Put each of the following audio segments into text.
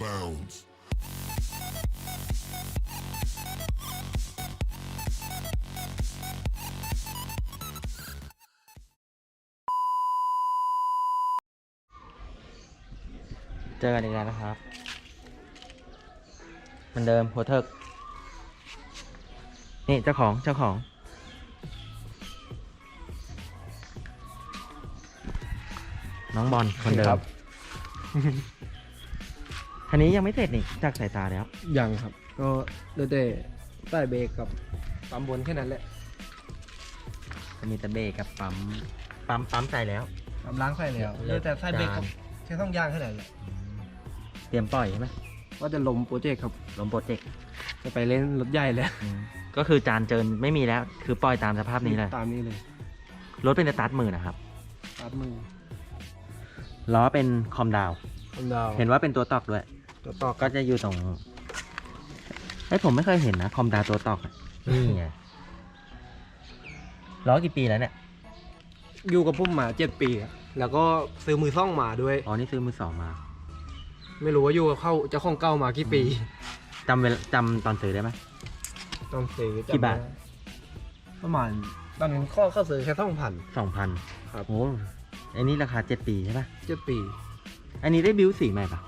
bounds. เจอกันอีกแล้วนะครับเหมือนเดิมโฮเทิร์กนี่เจ้าของเจ้าของ น้องบอลคนเดิครัมบ คันนี้ยังไม่เสร็จนี่จากสายตาแล้วยังครับ ก็เหลือแต่ใต้เบรกกับปั๊มบนแค่นั้นแหละจะมีแต่เบรกกับปั๊มปั๊มปั๊มใส่แล้ว ปั๊มล้างใส่แล้วเหลือแต่ใต้เบรกครับแค่ต้องยางแค่นั้นแหละเตรียมปล่อยใช่ไหมว่าจะลมโปรเจกต์ครับลมโปรเจกต์จะไปเล่นรถใหญ่แล้วก็คือจานเจินไม่มีแล้ว คือปล่อยตามสภาพนี้เลยตามนี้เลยรถเป็นสตาร์ทมือนะครับตัดมือล้อเป็นคอมดาวคอมดาวเห็นว่าเป็นตัวตอกด้วย ตัวต่อก็จะอยู่ตรงเฮ้ยผมไม่เคยเห็นนะ คอมดาวตัวตอกอะนี่ไงล้อกี่ปีแล้วเนี่ย อยู่กับพุ่มมาเจ็ดปีอะแล้วก็ซื้อมือซ่องมาด้วย อ๋อ นี่ซื้อมือสองมาไม่รู้ว่าอยู่กับเข้าเจ้าของเก่ามากี่ปีจำเวลาจำตอนซื้อได้ไหม ต้องซื้อกี่บาทจำไม่ได้ประมาณตอนนั้นข้อเข้าซื้อแค่ต้องพัน สองพันครับ โอ้อันนี้ราคาเจ็ดปีใช่ปะเจ็ดปี อันนี้ได้บิวสีใหม่ปะ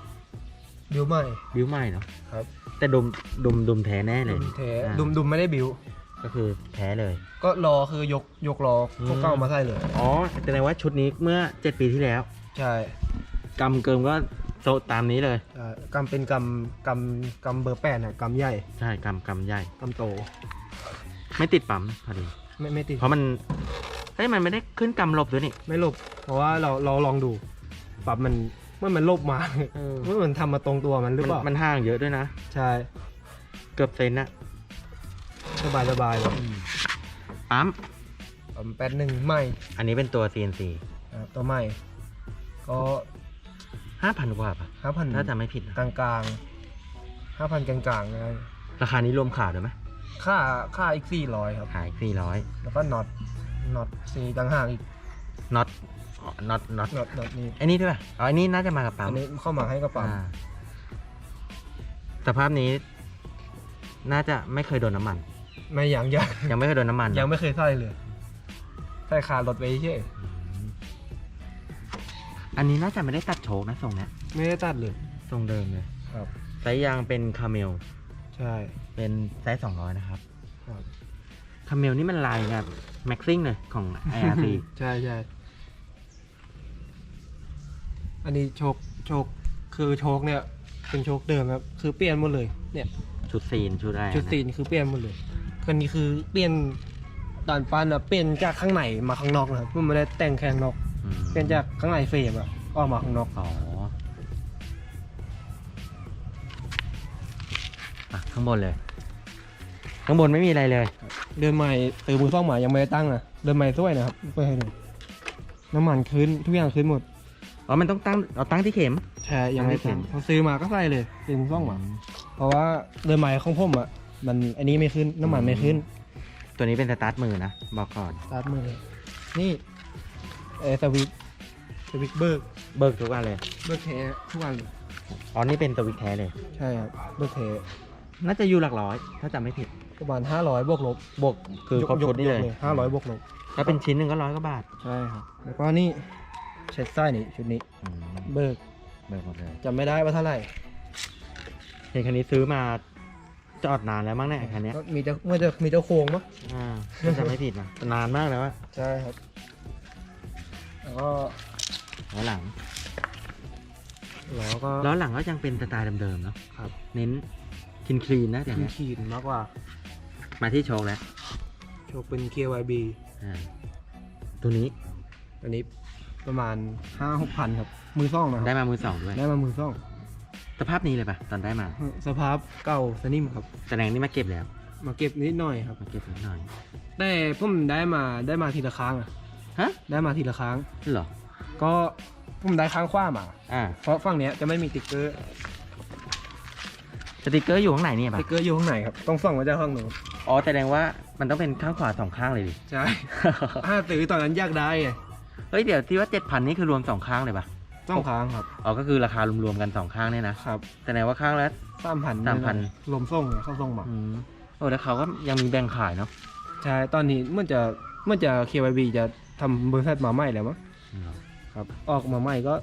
บิวใหม่ บิวใหม่เนาะครับ แต่ดมดมดมแท้แน่เลยดุมแท้อ่าดุมดุมไม่ได้บิว ก็คือแท้เลย ก็รอคือยกยกรออืมของเก่ามาใส่เลย อ๋อแสดงว่าชุดนี้เมื่อเจ็ดปีที่แล้วใช่กำเกิมก็โซะตามนี้เลย ใช่กำเป็นกำกำกำเบอร์แปดนะกำใหญ่ใช่กำกำใหญ่ กำโต ไม่ติดปั๊มพอดี ไม่ไม่ติดเพราะมันเฮ้ยมันไม่ได้ขึ้นกำหลบด้วยนี่ ไม่หลบ เพราะว่าเราเราลองดูปรับมัน เมื่อมันหลบมาเออเมื่อมันทำมาตรงตัวมันหรือมันเปล่ามันห่างเยอะด้วยนะ ใช่เกือบเซนนะสบายสบายเลยปั๊มปั๊ม แปดหนึ่งใหม่อันนี้เป็นตัว CNC นะครับตัวใหม่ ก็ห้าพันกว่าปะห้าพันถ้าจำไม่ผิดนะกลางกลางห้าพันกลางกลางๆนะราคานี้รวมขาดด้วยไหมค่าค่าอีกสี่ร้อยครับขายสี่ร้อยแล้วก็น็อตน็อตสีต่างหากอีกน็อต น็อตน็อตน็อตน็อตนี่ไอ้นี่ด้วยป่ะอ๋อไอ้นี่น่าจะมากับปั๊มอันนี้เข้ามาให้กระเป๋าอ่าสภาพนี้ น่าจะไม่เคยโดนน้ำมัน ไม่ยังยังยังไม่เคยโดนน้ำมันยังไม่เคยใส่เลยใส่คารถไปเฉยอืมอันนี้น่าจะไม่ได้ตัดโชกนะทรงเนี้ยไม่ได้ตัดเลยทรงเดิมเลยครับ ไซส์ยางเป็นคาเมล ใช่เป็นไซส์สองร้อยนะครับ ครับคาเมลนี่มันลายแบบแม็กซิ่งเลยของ IRC ใช่ใช่ อันนี้โชคโชคคือโชคเนี่ยเป็นโชคเดิมครับคือเปลี่ยนหมดเลยเนี่ยชุดซีนชุดอะไรจุดตีนคือเปลี่ยนหมดเลยคันนี้คือเปลี่ยนตอนปั้นอะเปลี่ยนจากข้างในมาข้างนอกนะครับมันไม่ได้แต่งแข้างนอก อืมเปลี่ยนจากข้างในเฟรมอะออกมาข้างนอก อ๋ออะข้างบนเลย ข้างบนไม่มีอะไรเลย เดินใหม่ตือมือซ่องหมายังไม่ได้ตั้งนะเดินใหม่สวยนะครับไปให้ดูน้ำมันขึ้นทุกอย่างขึ้นหมด อ๋อ มันต้องตั้งเอาตั้งที่เข็ม ใช่ยังไม่ไม่เห็ตั้นงพอซื้อมาก็ใส่เลยตือมือซ่องหมาเพราะว่าเดินใหม่ของผมอะมันอันนี้ไม่ขึ้นน้ำมันไม่ขึ้น ตัวนี้เป็นสตาร์ทมือนะ บอกก่อนสตาร์ทมือเลยนี่เออสวิตช์สวิตช์เบิร์กเบิกทุกวันเลย เบิร์กแท้ทุกวันเลยอ๋อนี่เป็นสวิตช์แท้เลย ใช่ครับเบิร์กแท้น่าจะอยู่หลักร้อย ถ้าจำไม่ผิดประมาณห้าร้อยบวกลบบวกคือครบชุดนี่เลยห้าร้อยบวกลบถ้าเป็นชิ้นหนึ่งก็ร้อยกว่าบาท ใช่ครับ แล้วก็นี่ เช็ดไส้นี่ชุดนี้ อืมเบิกเบิกหมดเลยจำไม่ได้ว่าเท่าไหร่เห็นคันนี้ซื้อมาจอดนานแล้วมั้งเนี่ยคันเนี้ยก็มีเจ้าเมื่อจะมีเจ้าโครงมั้งอ่าถ้าจำไม่ผิดนะนานมากแล้วอะใช่ครับ แล้วก็ล้อหลังแล้วก็ล้อหลังก็ยังเป็นสไตล์เดิมๆเนาะครับเน้นคินคลีนๆนะอย่างขีเงี้ดยขีดมากกว่ามาที่โชว์แล้วโชคเป็น KYB อ่าตัวนี้ อันนี้ ประมาณห้าหกพันครับ มือซ่องนะคได้รับมามือสองด้วยได้มามือซ่อง สภาพนี้เลยปะตอนได้มา สภาพเก่าสนิมครับ แสดงนี่มาเก็บแล้ว มาเก็บนิดหน่อยครับ มาเก็บนิดหน่อย แต่ผมได้มาได้มาทีละครั้งอะฮะได้มาทีละครั้งเหรอ ก็ผมได้ค้างคว้ามา อ่า เพราะฝั่งเนี้ยจะไม่มีติ๊กเกอร์ สติกเกอร์อยู่ข้างในนี่ปะติ๊กเกอร์อยู่ข้างในครับ ต้องส่องมาจากข้างโน้นอ๋อ แสดงว่ามันต้องเป็นข้างขวาสองข้างเลยดิ ใช่ ถ้าซื้อตอนนั้นอยากได้ไง เฮ้ยเดี๋ยวที่ว่าเจ็ดพันนี่คือรวมสองข้างเลยปะต้องค้างครับอ๋อก็คือราคารวมๆกันสองข้างเนี่ยนะครับแสดงว่าข้างละ สามพัน3,000ลมส่งเนี่ยเข้าส่งมาอืมโอ้แล้วเขาก็ยังมีแบ่งขายเนาะใช่ตอนนี้เมื่อจะเมื่อจะ KYB จะทำบริษัทมาใหม่แล้วมั้งครับ ออกมาใหม่ก็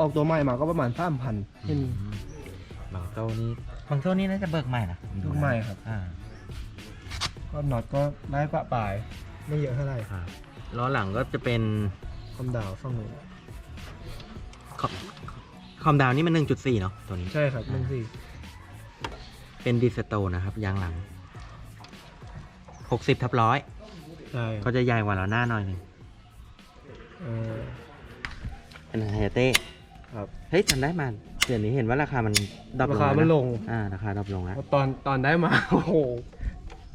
ออกตัวใหม่มาก็ประมาณสามพันอืมบางโซ่นี่บางโซ่นี่น่าจะเบิกใหม่นะเบิกใหม่ครับ อ่าก็น็อตก็ได้ปะปลาย ไม่เยอะเท่าไหร่ ครับ ล้อหลังก็จะเป็นความดาวฝั่งนู้นคอมคอมดาวนี่มัน 1.4 เนาะตัวนี้ ใช่ครับหนึ่งสี่เป็นดิสโตนะครับ ยางหลัง 60ทับร้อยใช่ก็จะใหญ่กว่าล้อหน้าหน่อยหนึงเออเป็นไฮเต้ครับ เฮ้ยจำได้มาเดี๋ยวนี้เห็นว่าราคามันดรอปลรางคามันแวะลงอ่าราคาดรอปลงแล้ว ตอนตอนได้มา โอ้โห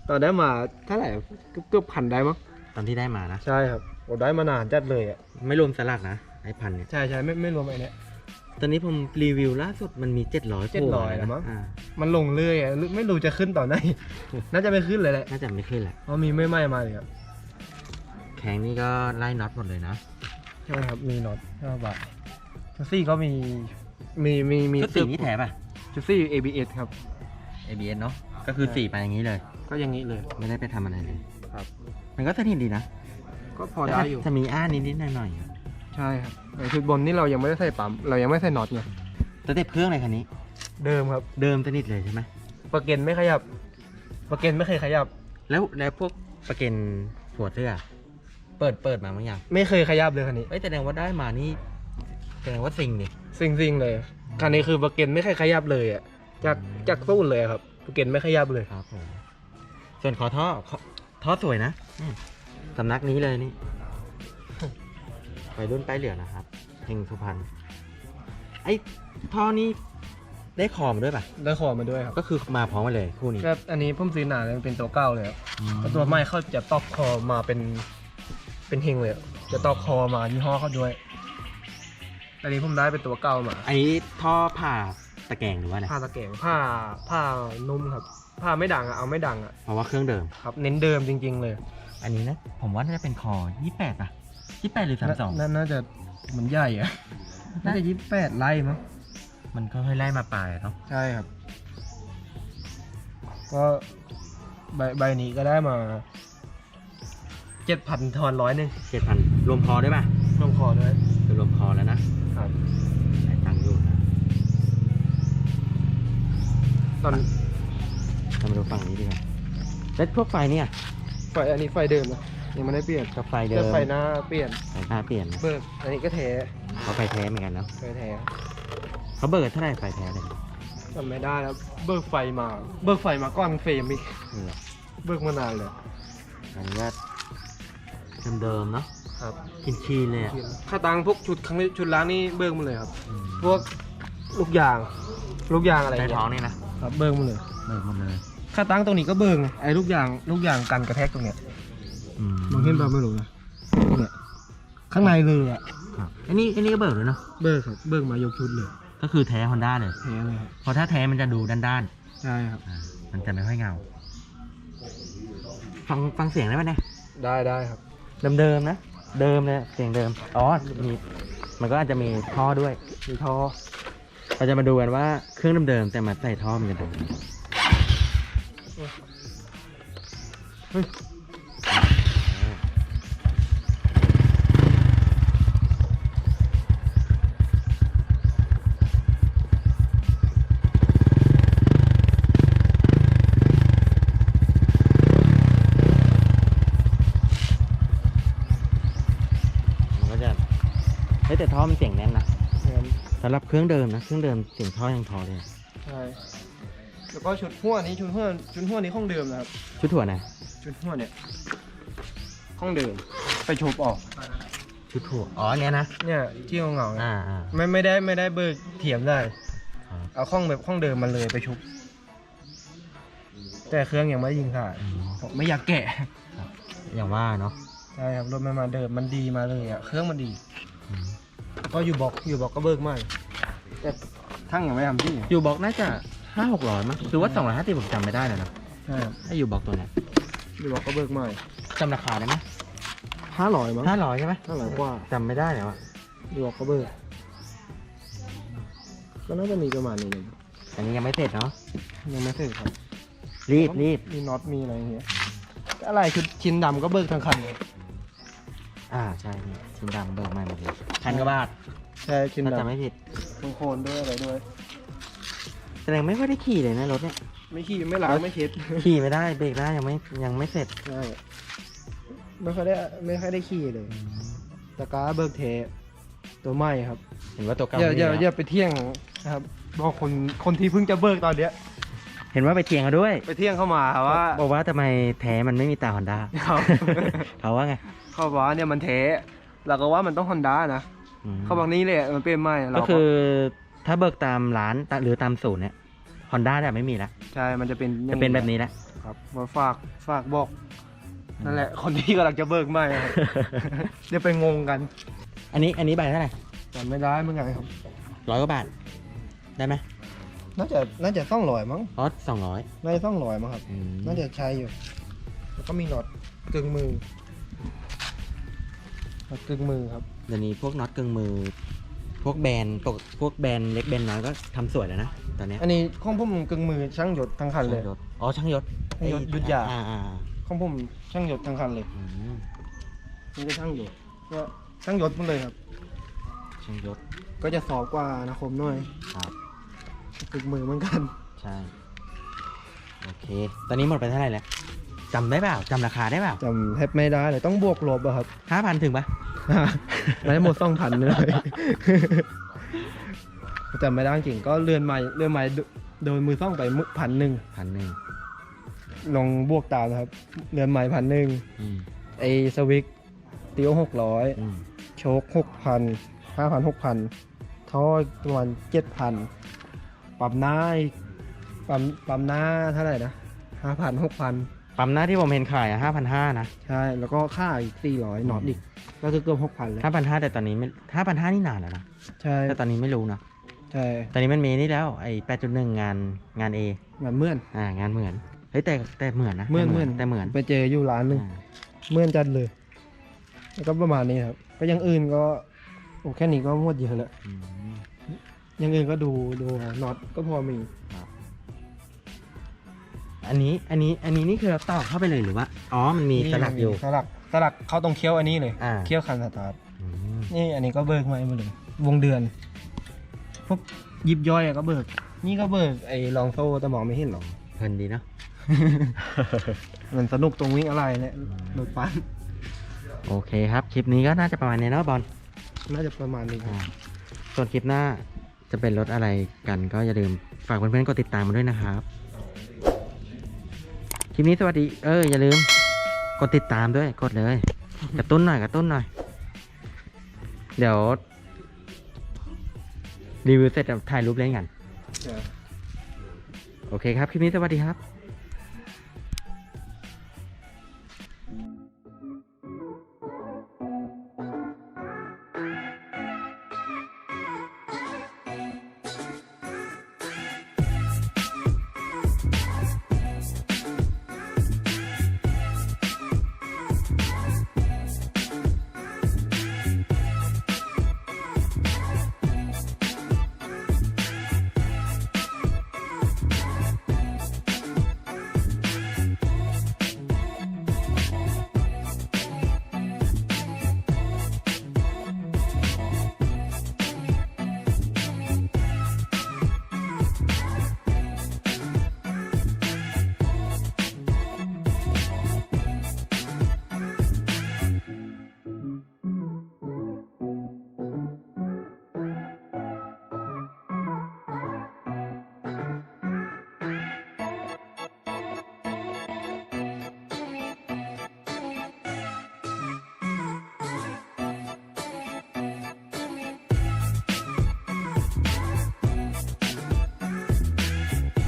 ตอนได้มาเท่าไหร่เกือบเกือบพันได้มั้ง ตอนที่ได้มานะ ใช่ครับโอ้ได้มานานจัดเลยอะไม่รวมสลักนะไอพันเนี่ย ใช่ใช่ไม่ไม่รวมไอ้เนี้ยตอนนี้ผมรีวิวล่าสุดมันมี700 700โผล่มาแล้วมั้งอ่ามันลงเรื่อยอะไม่รู้จะขึ้นต่อนไหนน่าจะไม่ขึ้นเลยแหละน่าจะไม่ขึ้นแหละเพราะมีไม่ไหม้มาเลยครับแข็งนี่ก็ไล่น็อตหมดเลยนะใช่ครับมีน็อตห้าบาทชุดซี่ก็มีมีมีมีชุดสีนี่แถป่ะชุดซี่ ABS ครับ ABS เนาะก็คือสีไปอย่างนี้เลย ก็อย่างนี้เลยไม่ได้ไปทำอะไรเลย ครับ มันก็สนิทดีนะก็พอได้อยู่ จะมีอ้านิดๆหน่อยๆอะใช่ครับไอ้ชุดบนนี่เรายังไม่ได้ใส่ปั๊มเรายังไม่ใส่น็อตไงแต่เต็บเครื่องเลยคันนี้ เดิมครับเดิมสนิทเลยใช่ไหมประเก็นไม่ขยับประเก็นไม่เคยขยับ แล้วแล้วพวกประเก็นหัวเสื้อเปิดเปิดมาบางอย่างไม่เคยขยับเลยคันนี้ เอ้ยแสดงว่าได้มานี่แสดงว่าสิ่งนี่ซิงซิงๆเลยคันนี้คือประเก็นไม่เคยขยับเลยอะจากจากตู้นเลยครับประเก็นไม่ขยับเลย ครับผมส่วนขอท่อขอ ท่อสวยนะอืมสำนักนี้เลยนี่ไปรุ่นป้ายเหลืองนะครับเฮงสุพรรณไอ้ท่อนี้ได้คอมด้วยป่ะ ได้ขอมาด้วยครับก็คือมาพร้อมกันเลยคู่นี้ ครับอันนี้ผมซื้อหนาเลยมันเป็นตัวเก้าเลยครับแต่ตัวใหม่เขาจะตอกคอมาเป็นเป็นเฮงเลยอะจะตอกคอมายี่ห้อเขาด้วย อันนี้ผมได้เป็นตัวเก้ามา อันนี้ท่อผ่า ตะแกรงหรือว่าอะไรผ้าตะแกรงผ้าผ้านุ่มครับ ผ้าไม่ดังอะเอาไม่ดังอะเพราะว่าเครื่องเดิม ครับ เน้นเดิมจริง ๆ เลยอันนี้นะผมว่าน่าจะเป็นคอ28ป่ะ28หรือ32 น่าน่าจะเหมันใหญ่อะน่าจะยี่สิบแปดไล่มั้งมันก็ค่อยไล่มาปลายเนาะใช่ครับ ก็ใบใบนี้ก็ได้มาเจ็ดพันทอนร้อยหนึ่ง7,000 รวมคอด้วยป่ะรวมคอด้วย คือรวมคอแล้ว ตอนเรามาดูฝั่งนี้ดีกว่าแล้วพวกไฟเนี่ย ไฟอันนี้ไฟเดิมนะยังไม่ได้เปลี่ยนกับไฟเดิแต่มไฟหน้าเปลี่ยนไฟหน้าเปลี่ยนนะเบิกอันนี้ก็แท้เขาไฟแท้เหมือนกันเนาะไฟแท้เขาเบิกเท่าไหร่ไฟแท้เลยจำไม่ได้แล้วเบิกไฟมา เบิกไฟมาก้อนเฟรมอีกนี่แหละเบิกมานานเลยอันนี้ก็เดิมๆเนาะครับคินคีนๆเลยอะค่าตังค์พวกชุดครั้งนี้ชุดล้างนี่เบิกมาเลยครับอืมพวกลูกยาง ลูกยางอะไรใต้เงี้ท้องยนี่นะ ครับเบิกมาเลยเบิกหมดเลยค่าตังค์ตรงนี้ก็เบิกไงไอ้ลูกยางลูกยางกันกระแทกตรงเนี้ยอืมมองเห็นป่ะไม่รู้นะเนี่ยข้างในเลยอะครับอันนี้อันนี้ก็เบิกเลยเนาะเบิกครับเบิกมายกชุดเลยก็คือแท้ฮอนด้าเลยแท้เลยครับเพราะถ้าแท้มันจะดูด้านใช่ครับ ๆอ่ามันจะไม่ค่อยเงา ฟังฟังเสียงได้ไหมเนี่ย ได้ได้ครับ เดิมๆนะ เดิมเลยเสียงเดิม อ๋อ มี มันก็อาจจะมีท่อด้วย มีท่อ เราจะมาดูกันว่าเครื่องเดิมๆแต่มาใส่ท่อมันจะดูเฮ้ยมันก็จะเฮ้ยแต่ท่อมันเสียงแน่นนะ สำหรับเครื่องเดิมนะ เครื่องเดิมเสียงท่อยังทอเลยใช่แล้วก็ชุดหัวนี้ชุดหัวชุดหัวนี้ห้องเดิมนะครับ ชุดถั่วนะชุดหัวเนี่ยห้องเดิม ไปโชบออก ชุดถั่วอ๋ออันเนี้ยนะเนี่ยที่เงาๆเนี่ยอ่าอ่าไม่ไม่ได้ไม่ได้เบิกเถียมได้ครับเอาห้องแบบห้องเดิมมันเลยไปชุบ แต่เครื่องยังไม่ได้ยิงขาดอืมผมไม่อยากแกะอย่างว่าเนาะใช่ครับรถมันมาเดิมมันดีมาเลยอะเครื่องมันดี อืม ก็อยู่บอกอยู่บอกก็เบิกใหม่แต่ทั้งยังไม่ทำที่อยู่บอกน่าจะห้าหกร้อยมั้งหรือว่าสองร้อยห้าสิบผมจำไม่ได้เลยนะใช่ครับถ้าอยู่บอกตัวเนี้ยอยู่บอกก็เบิกใหม่จำราคาได้ไหมห้าร้อยมั้งห้าร้อยใช่ไหมห้าร้อยกว่าจำไม่ได้แล้วอะอยู่บอกก็เบิกก็น่าจะมีประมาณนี้เลยอันนี้ยังไม่เสร็จเนาะยังไม่เสร็จครับรีบรีบมีน็อตมีอะไรอย่างเงี้ยอะไรคือชิ้นดำก็เบิกทั้งคันเลย อ่าใช่นี่ชิ้นดำเบิกใหม่หมดเลยพันกว่าบาทใช่ชิ้นถ้าดำจำไม่ผิดทั้งโคนด้วยอะไรด้วย แสดงไม่ค่อยได้ขี่เลยนะรถเนี่ยไม่ขี้ไม่ล้างไม่เช็ดขี่ไม่ได้เบรกได้ยังไม่ยังไม่เสร็จใช่ไม่ค่อยได้ไม่ค่อยได้ขี่เลยตะกร้าเบิกเทตัวใหม่ครับ เห็นว่าตัวเก่าอย่าไม่อย่ามีอย่าแล้วไปเที่ยงนะครับบอกคนคนที่เพิ่งจะเบิกตอนเนี้ย เห็นว่าไปเทียงเขาด้วย ไปเที่ยงเข้ามาครับว่าบอกว่าทำไมแท้มันไม่มีตาฮอนด้าครับเขาว่าไง เขาบอกว่าเนี่ยมันเทเราก็ว่ามันต้องฮอนด้านะอืมเขาบอกนี่เลยมันเป็นใหม่เราก็คือถ้าเบิกตามร้านหรือตามศูนย์เนี่ยฮอนด้าเนี่ยไม่มีแล้วใช่มันจะเป็นอย่าจะงเป็นแบบนี้แล้วครับมาฝากฝากบอกนั่นแหละ คนที่กำลังจะเบิกใหม่ครับ เดี๋ยวไปงงกันอันนี้อันนี้ใบเท่าไหร่จำไม่ได้เมื่อไงครับ ร้อยกว่าบาท ได้ไหมน่าจะน่าจะต้องลอยมั้งอ๋อสองร้อยน่าจะต้องลอยมั้งครับ น่าจะใช้อยู่ แล้วก็มีน็อตกึ่งมือ น็อตกึ่งมือครับเดี๋ยวนี้พวกน็อตกึ่งมือ พวกแบรนด์ปกพวกแบรนด์เล็กแบรนด์น้อยก็ทำสวยแล้วนะตอนเนี้ยอันนี้ของผมกึ่งมือช่างหยดทั้งคันเลย ช่างยศอ๋อช่างยศช่างยศไอ้ยุทธยา อ่าอ่าของผมช่างหยดทั้งคันเลยอืมนี่ก็ช่างหยดก็ช่างหยดหมดเลยครับ ช่างยศก็จะสอบกว่านะคมหน่อยครับ กึ่งมือเหมือนกัน ใช่ โอเค ตอนนี้หมดไปเท่าไหร่แล้ว จำได้เปล่าจำราคาได้เปล่าจำแทบไม่ได้เลยต้องบวกลบอะครับ ห้าพันถึงปะไม่ได้หมดสองพันเลยจำไม่ได้จริงก็เรือนใหม่เรือนใหม่โดโดนมือซ่องไปพันหนึ่งพันหนึ่งลองบวกตามนะครับ เรือนใหม่พันหนึ่งอืมไอสวิกเตียวหกร้อยอืมโชคหกพันห้าพันหกพันท่อประมาณเจ็ดพันปั๊มหน้าอีกปั๊มปั๊มหน้าเท่าไหร่นะห้าพันหกพัน ปั๊มหน้าที่ผมเห็นขายอะห้าพันห้านะใช่แล้วก็ค่าอีกสี่ร้อยน็อตอีกก็คือเกือบหกพันแล้วห้าพันห้าแต่ตอนนี้ไม่ห้าพันห้านี่นานแล้วนะใช่แต่ตอนนี้ไม่รู้นะใช่ตอนนี้มันมีนี่แล้วไอ้แปดจุดหนึ่งงานงานเอเหมือนเมื่อนอ่างานเหมือนเฮ้ยแต่แต่เหมือนนะเหมือนแต่เหมือนแต่เหมือนไปเจออยู่ร้านหนึ่งอ่าเมื่อนจัดเลยแล้วก็ประมาณนี้ครับก็อยังอื่นก็โอ้แค่นี้ก็หมดเยอะแล้วอืมอยังอื่นก็ดูดูน็อตก็พอมี อันนี้อันนี้อันนี้นี่คือเราต่อเข้าไปเลยหรือว่า อ๋อมันมีสลักอยู่ สลักสลักเขาตรงเคี้ยวอันนี้เลย อ่า เคี้ยวคันสตาร์ทอืมนี่อันนี้ก็เบิกมาหมดเลย วงเดือน พวกยิบย่อยอะก็เบิก นี่ก็เบิกไอ้ลองโซ่แต่มองไม่เห็นหรอก เพลินดีเนาะ มันสนุกตรงวิ่งอะไรเนี่ยรถปั้นโอเคครับ คลิปนี้ก็น่าจะประมาณนี้เนาะบอลน่าจะประมาณนี้ครับ อ่าส่วนคลิปหน้าจะเป็นรถอะไรกันก็อย่าลืมฝากเพื่อนๆกดติดตามมาด้วยนะครับ คลิปนี้สวัสดีเอออย่าลืม กดติดตามด้วยกดเลย กระตุ้นหน่อยกระตุ้นหน่อย เดี๋ยว รีวิวเสร็จเดี๋ยวถ่ายรูปเล่นกัน โอเคครับ คลิปนี้สวัสดีครับ